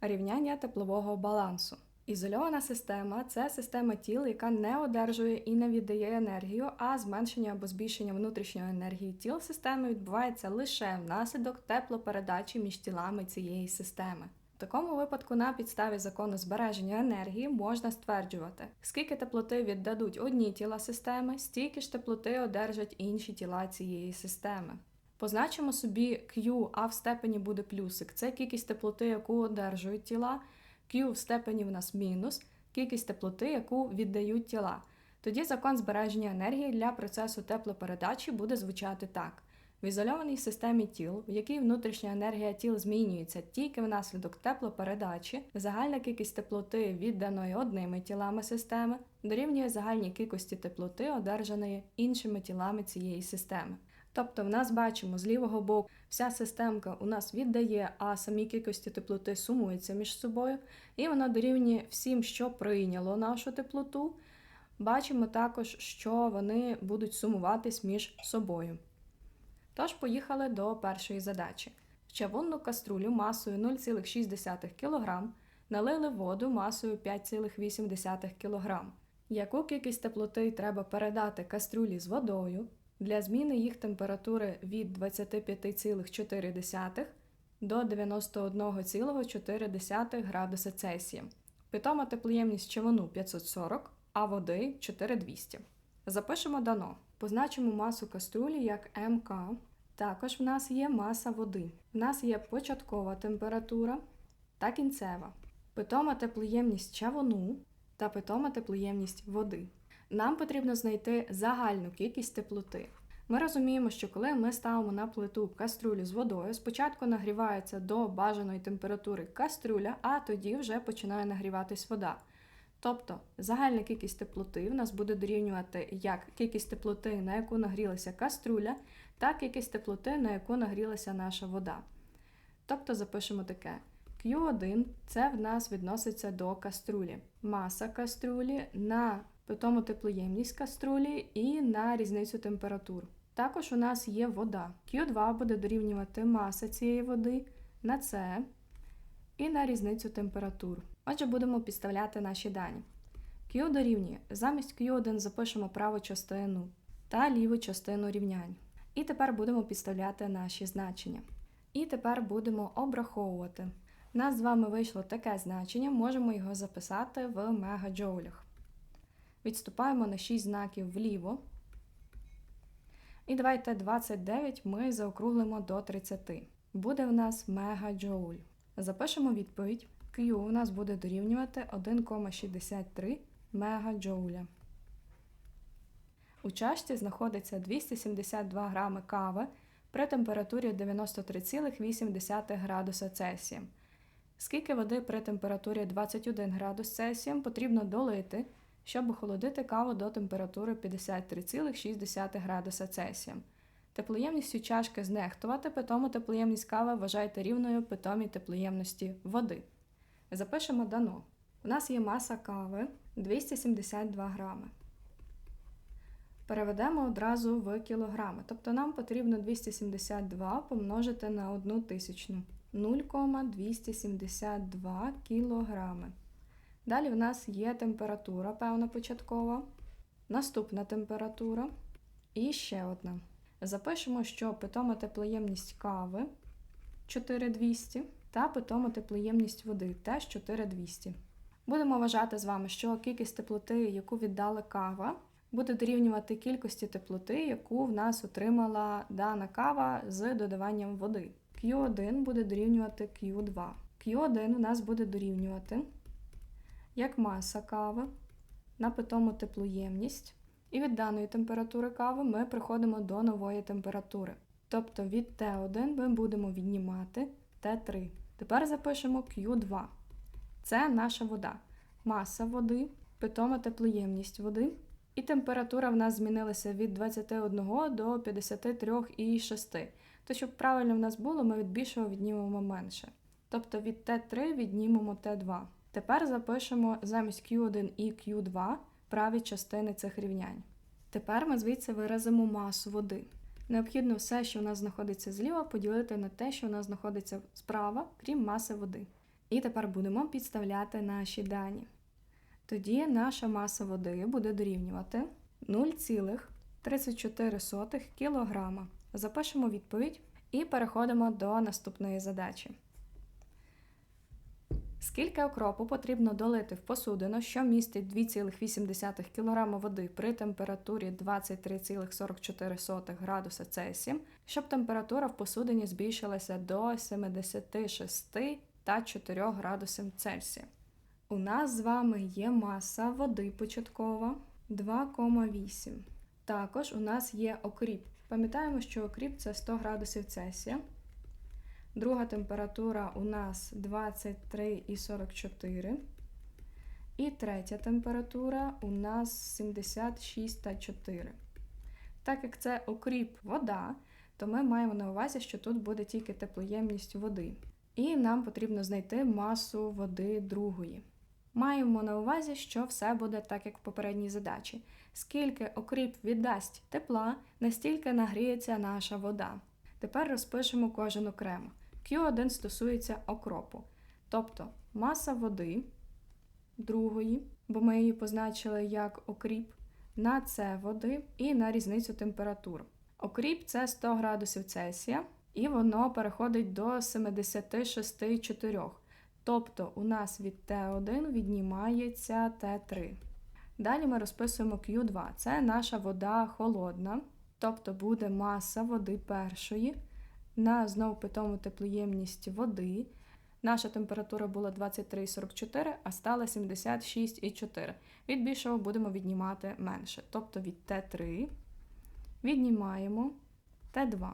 Рівняння теплового балансу. Ізольована система це система тіл, яка не одержує і не віддає енергію, а зменшення або збільшення внутрішньої енергії тіл системи відбувається лише внаслідок теплопередачі між тілами цієї системи. В такому випадку на підставі закону збереження енергії можна стверджувати, скільки теплоти віддадуть одні тіла системи, стільки ж теплоти одержать інші тіла цієї системи. Позначимо собі Q, а в степені буде плюсик. Це кількість теплоти, яку одержують тіла. Q в степені в нас мінус, кількість теплоти, яку віддають тіла. Тоді закон збереження енергії для процесу теплопередачі буде звучати так. В ізольованій системі тіл, в якій внутрішня енергія тіл змінюється тільки внаслідок теплопередачі, загальна кількість теплоти, відданої одними тілами системи, дорівнює загальній кількості теплоти, одержаної іншими тілами цієї системи. Тобто в нас бачимо з лівого боку вся системка у нас віддає, а самі кількості теплоти сумуються між собою, і вона дорівнює всім, що прийняло нашу теплоту. Бачимо також, що вони будуть сумуватись між собою. Тож поїхали до першої задачі. В чавунну каструлю масою 0,6 кг налили воду масою 5,8 кг. Яку кількість теплоти треба передати каструлі з водою для зміни їх температури від 25,4 до 91,4 градуса Цельсія. Питома теплоємність човуну 540, а води 4200. Запишемо дано. Позначимо масу каструлі як МК. Також в нас є маса води. В нас є початкова температура та кінцева. Питома теплоємність чавуну та питома теплоємність води. Нам потрібно знайти загальну кількість теплоти. Ми розуміємо, що коли ми ставимо на плиту каструлю з водою, спочатку нагрівається до бажаної температури каструля, а тоді вже починає нагріватись вода. Тобто загальна кількість теплоти в нас буде дорівнювати як кількість теплоти, на яку нагрілася каструля, так кількість теплоти, на яку нагрілася наша вода. Тобто запишемо таке. Q1 це в нас відноситься до каструлі. Маса каструлі на питому теплоємність каструлі і на різницю температур. Також у нас є вода. Q2 буде дорівнювати маса цієї води на C і на різницю температур. Отже, будемо підставляти наші дані. Q дорівнює. Замість Q1 запишемо праву частину та ліву частину рівнянь. І тепер будемо підставляти наші значення. І тепер будемо обраховувати. У нас з вами вийшло таке значення, можемо його записати в мегаджоулях. Відступаємо на 6 знаків вліво. І давайте 29 ми заокруглимо до 30. Буде в нас мегаджоуль. Запишемо відповідь. Q у нас буде дорівнювати 1,63 мегаджоуля. У чашці знаходиться 272 грами кави при температурі 93,8 градуса Цельсія. Скільки води при температурі 21 градус Цельсія потрібно долити, щоб охолодити каву до температури 53,6 градуса Цельсія. Теплоємністю чашки знехтувати, питому теплоємність кави вважайте рівною питомій теплоємності води. Запишемо дано. У нас є маса кави 272 грами. Переведемо одразу в кілограми. Тобто нам потрібно 272 помножити на 1 тисячну. 0,272 кілограми. Далі в нас є температура, певна початкова, наступна температура і ще одна. Запишемо, що питома теплоємність кави 4200 та питома теплоємність води теж 4200. Будемо вважати з вами, що кількість теплоти, яку віддала кава, буде дорівнювати кількості теплоти, яку в нас отримала дана кава з додаванням води. Q1 буде дорівнювати Q2. Q1 у нас буде дорівнювати як маса кави на питому теплоємність. І від даної температури кави ми приходимо до нової температури. Тобто від Т1 ми будемо віднімати Т3. Тепер запишемо Q2. Це наша вода. Маса води, питома теплоємність води. І температура в нас змінилася від 21 до 53,6. То, щоб правильно в нас було, ми від більшого віднімемо менше. Тобто від Т3 віднімемо Т2. Тепер запишемо замість Q1 і Q2 праві частини цих рівнянь. Тепер ми звідси виразимо масу води. Необхідно все, що у нас знаходиться зліва, поділити на те, що у нас знаходиться справа, крім маси води. І тепер будемо підставляти наші дані. Тоді наша маса води буде дорівнювати 0,34 кг. Запишемо відповідь і переходимо до наступної задачі. Скільки окропу потрібно долити в посудину, що містить 2,8 кг води при температурі 23,44 градуса Цельсія, щоб температура в посудині збільшилася до 76 та 4 градусів Цельсія? У нас з вами є маса води початкова 2,8. Також у нас є окріп. Пам'ятаємо, що окріп це 100 градусів Цельсія. Друга температура у нас 23,44. І третя температура у нас 76,4. Так як це окріп вода, то ми маємо на увазі, що тут буде тільки теплоємність води. І нам потрібно знайти масу води другої. Маємо на увазі, що все буде так, як в попередній задачі. Скільки окріп віддасть тепла, настільки нагріється наша вода. Тепер розпишемо кожен окремо. Q1 стосується окропу, тобто маса води другої, бо ми її позначили як окріп, на С води і на різницю температур. Окріп це 100 градусів Цельсія, і воно переходить до 76,4. Тобто у нас від Т1 віднімається Т3. Далі ми розписуємо Q2. Це наша вода холодна, тобто буде маса води першої на знову питому теплоємність води. Наша температура була 23,44, а стала 76,4. Від більшого будемо віднімати менше. Тобто від Т3 віднімаємо Т2.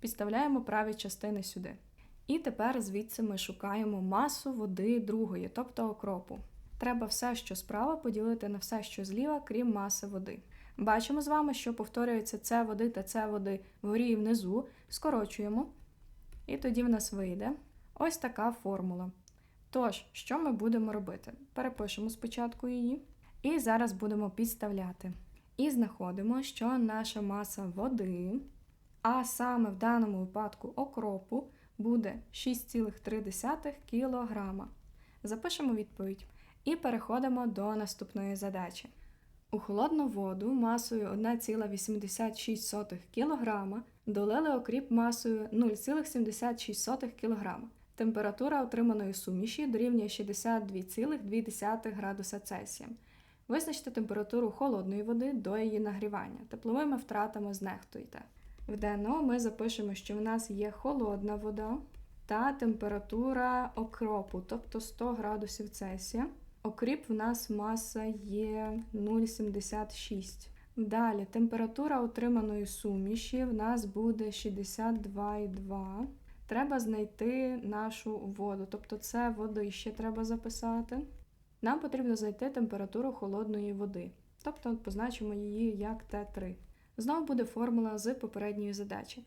Підставляємо праві частини сюди. І тепер звідси ми шукаємо масу води другої, тобто окропу. Треба все, що справа, поділити на все, що зліва, крім маси води. Бачимо з вами, що повторюється С води та С води вгорі і внизу, скорочуємо, і тоді в нас вийде ось така формула. Тож, що ми будемо робити? Перепишемо спочатку її, і зараз будемо підставляти. І знаходимо, що наша маса води, а саме в даному випадку окропу, буде 6,3 кг. Запишемо відповідь і переходимо до наступної задачі. У холодну воду масою 1,86 кг долили окріп масою 0,76 кг. Температура отриманої суміші дорівнює 62,2 градуса Цельсія. Визначте температуру холодної води до її нагрівання. Тепловими втратами знехтуйте. В ДНО ми запишемо, що в нас є холодна вода та температура окропу, тобто 100 градусів Цельсія. Окріп в нас маса є 0,76. Далі температура отриманої суміші в нас буде 62,2. Треба знайти нашу воду, тобто це води ще треба записати. Нам потрібно знайти температуру холодної води, тобто позначимо її як Т3. Знову буде формула з попередньої задачі.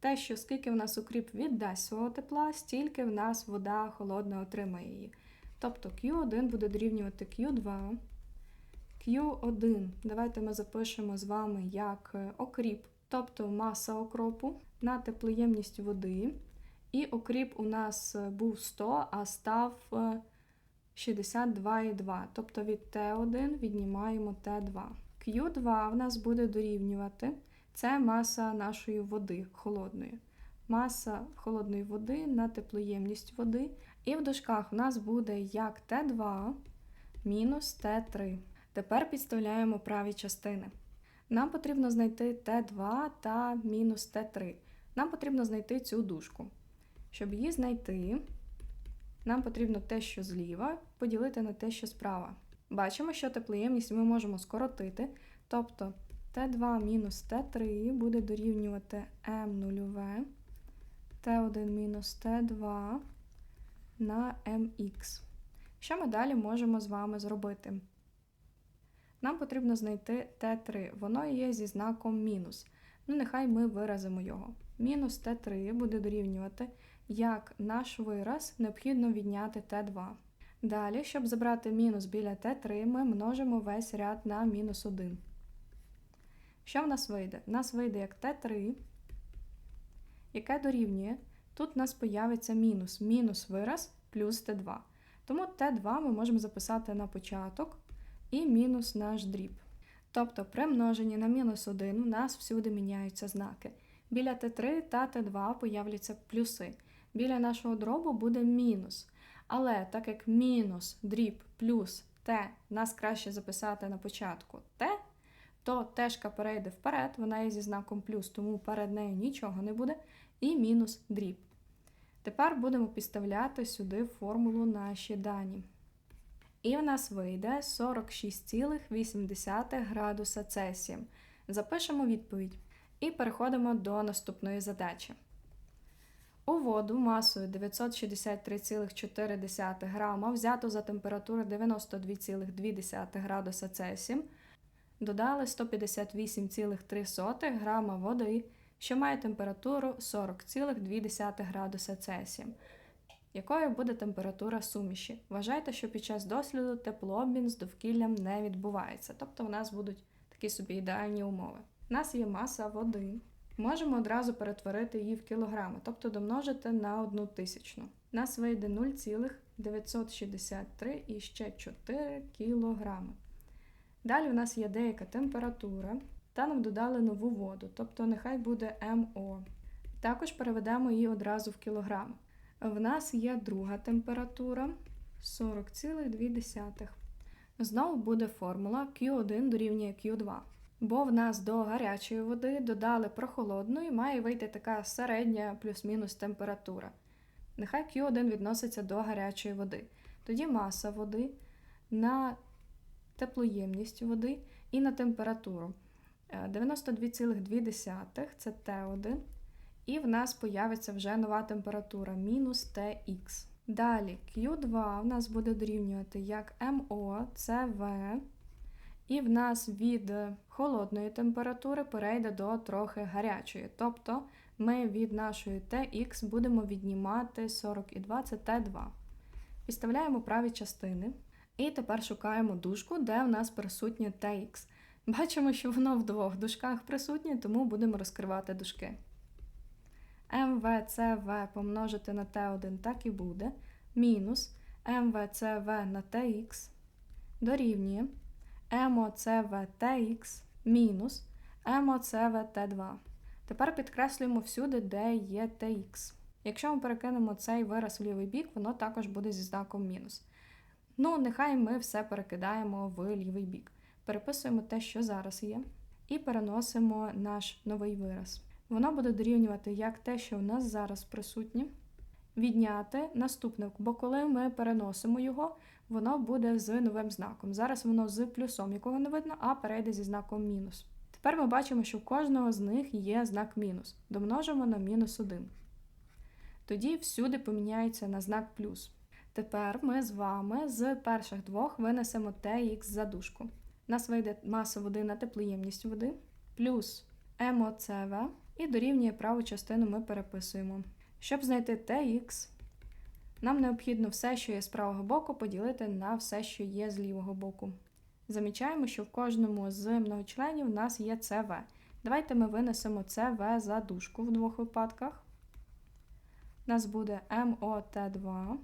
Те, що скільки в нас укріп віддасть свого тепла, стільки в нас вода холодна отримає її. Тобто Q1 буде дорівнювати Q2. Q1, давайте ми запишемо з вами як е, окріп, тобто маса окропу на теплоємність води. І окріп у нас е, був 100, а став 62,2. Е, тобто від Т1 віднімаємо Т2. Q2 в нас буде дорівнювати. Це маса нашої води холодної. Маса холодної води на теплоємність води. І в дужках в нас буде як Т2 мінус Т3. Тепер підставляємо праві частини. Нам потрібно знайти Т2 та мінус Т3. Нам потрібно знайти цю дужку. Щоб її знайти, нам потрібно те, що зліва, поділити на те, що справа. Бачимо, що теплоємність ми можемо скоротити. Тобто Т2 мінус Т3 буде дорівнювати М0В, Т1 мінус Т2 на mx. Що ми далі можемо з вами зробити? Нам потрібно знайти Т3, воно є зі знаком мінус. Ну, нехай ми виразимо його. Мінус Т3 буде дорівнювати, як наш вираз необхідно відняти Т2. Далі, щоб забрати мінус біля Т3, ми множимо весь ряд на мінус 1. Що в нас вийде? В нас вийде як Т3, яке дорівнює Тут у нас появиться мінус. Мінус вираз плюс Т2. Тому Т2 ми можемо записати на початок і мінус наш дріб. Тобто при множенні на мінус 1 у нас всюди міняються знаки. Біля Т3 та Т2 появляться плюси. Біля нашого дробу буде мінус. Але так як мінус, дріб, плюс Т нас краще записати на початку Т, то тешка перейде вперед, вона є зі знаком плюс, тому перед нею нічого не буде, і мінус дріб. Тепер будемо підставляти сюди формулу наші дані. І в нас вийде 46,8 градуса Цельсія. Запишемо відповідь і переходимо до наступної задачі. У воду масою 963,4 грама взято за температури 92,2 градуса Цельсія, додали 158,3 грама води, що має температуру 40,2 градуса Цельсія. Якою буде температура суміші? Вважайте, що під час досліду теплообмін з довкіллям не відбувається, тобто у нас будуть такі собі ідеальні умови. У нас є маса води. Можемо одразу перетворити її в кілограми, тобто домножити на одну тисячну. У нас вийде 0,963 і ще 4 кілограми. Далі у нас є деяка температура, та нам додали нову воду, тобто нехай буде МО. Також переведемо її одразу в кілограми. В нас є друга температура 40,2. Знову буде формула Q1 дорівнює Q2. Бо в нас до гарячої води додали прохолодну і має вийти така середня плюс-мінус температура. Нехай Q1 відноситься до гарячої води. Тоді маса води на теплоємність води і на температуру. 92,2 це Т1. І в нас появиться вже нова температура мінус TX. Далі Q2 в нас буде дорівнювати як МО, це В. І в нас від холодної температури перейде до трохи гарячої. Тобто ми від нашої TX будемо віднімати 42, це Т2. Підставляємо праві частини. І тепер шукаємо дужку, де в нас присутнє TX. Бачимо, що воно в двох дужках присутнє, тому будемо розкривати дужки. МВЦВ помножити на Т1 так і буде. Мінус МВЦВ на TX дорівнює МОЦВТХ мінус МОЦВТ2. Тепер підкреслюємо всюди, де є TX. Якщо ми перекинемо цей вираз в лівий бік, воно також буде зі знаком мінус. Ну, нехай ми все перекидаємо в лівий бік. Переписуємо те, що зараз є, і переносимо наш новий вираз. Воно буде дорівнювати як те, що в нас зараз присутнє, відняти наступне, бо коли ми переносимо його, воно буде з новим знаком. Зараз воно з плюсом, якого не видно, а перейде зі знаком мінус. Тепер ми бачимо, що в кожного з них є знак мінус. Домножимо на мінус 1. Тоді всюди поміняється на знак плюс. Тепер ми з вами з перших двох винесемо TX за дужку. Нас вийде маса води на теплоємність води, плюс МОЦВ, і дорівнює праву частину ми переписуємо. Щоб знайти TX, нам необхідно все, що є з правого боку, поділити на все, що є з лівого боку. Замічаємо, що в кожному з многочленів у нас є ЦВ. Давайте ми винесемо ЦВ за дужку в двох випадках. У нас буде МОТ2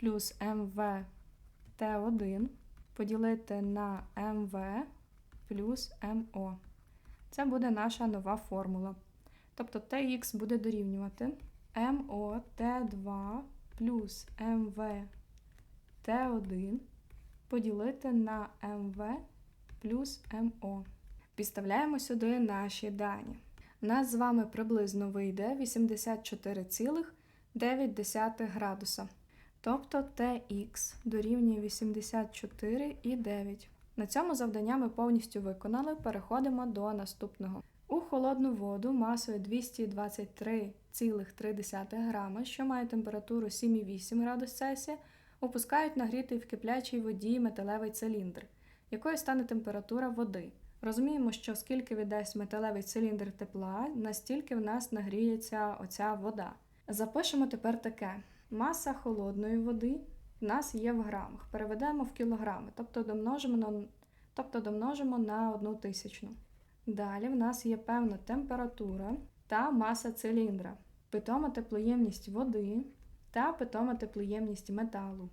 плюс МВТ1 поділити на МВ плюс МО. Це буде наша нова формула. Тобто TX буде дорівнювати МОТ2 плюс МВТ1 поділити на МВ плюс МО. Підставляємо сюди наші дані. У нас з вами приблизно вийде 84,9 градуса. Тобто TX дорівнює 84,9. На цьому завдання ми повністю виконали. Переходимо до наступного. У холодну воду масою 223,3 грама, що має температуру 7,8 градус Цельсія, опускають нагрітий в киплячій воді металевий циліндр, якою стане температура води. Розуміємо, що скільки віддасть металевий циліндр тепла, настільки в нас нагріється оця вода. Запишемо тепер таке: маса холодної води в нас є в грамах. Переведемо в кілограми, тобто домножимо на, тобто домножимо на одну тисячну. Далі в нас є певна температура та маса циліндра. Питома теплоємність води та питома теплоємність металу.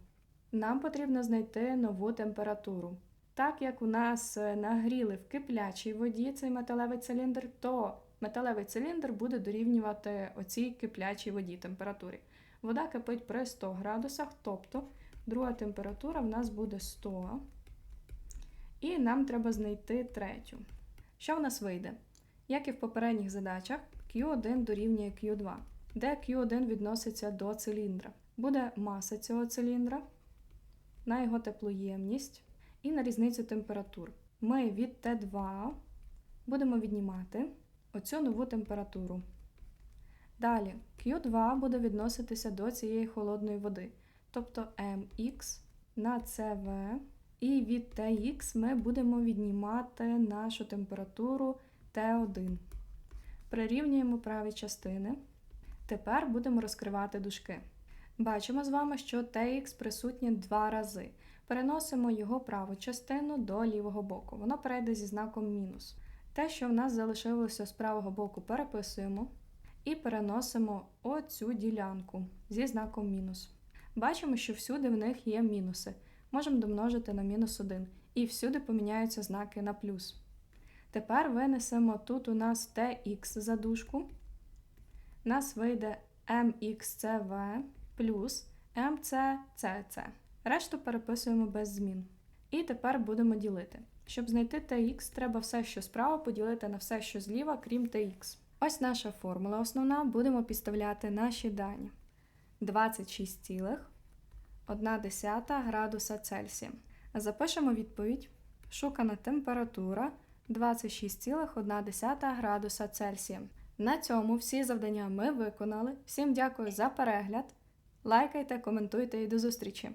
Нам потрібно знайти нову температуру. Так як у нас е, нагріли в киплячій воді цей металевий циліндр, то металевий циліндр буде дорівнювати оцій киплячій воді температурі. Вода кипить при 100 градусах, тобто друга температура в нас буде 100. І нам треба знайти третю. Що в нас вийде? Як і в попередніх задачах, Q1 дорівнює Q2, де Q1 відноситься до циліндра. Буде маса цього циліндра на його теплоємність і на різницю температур. Ми від Т2 будемо віднімати оцю нову температуру. Далі Q2 буде відноситися до цієї холодної води, тобто mx на CV, і від Tx ми будемо віднімати нашу температуру T1. Прирівнюємо праві частини. Тепер будемо розкривати дужки. Бачимо з вами, що Tx присутнє два рази. Переносимо його праву частину до лівого боку. Воно перейде зі знаком мінус. Те, що в нас залишилося з правого боку, переписуємо і переносимо оцю ділянку зі знаком мінус. Бачимо, що всюди в них є мінуси. Можемо домножити на мінус 1. І всюди поміняються знаки на плюс. Тепер винесемо тут у нас tx за дужку. Нас вийде mxcv плюс mccc. Решту переписуємо без змін. І тепер будемо ділити. Щоб знайти tx, треба все, що справа, поділити на все, що зліва, крім tx. Ось наша формула основна. Будемо підставляти наші дані. 26,1 градуса Цельсія. Запишемо відповідь. Шукана температура 26,1 градуса Цельсія. На цьому всі завдання ми виконали. Всім дякую за перегляд. Лайкайте, коментуйте і до зустрічі!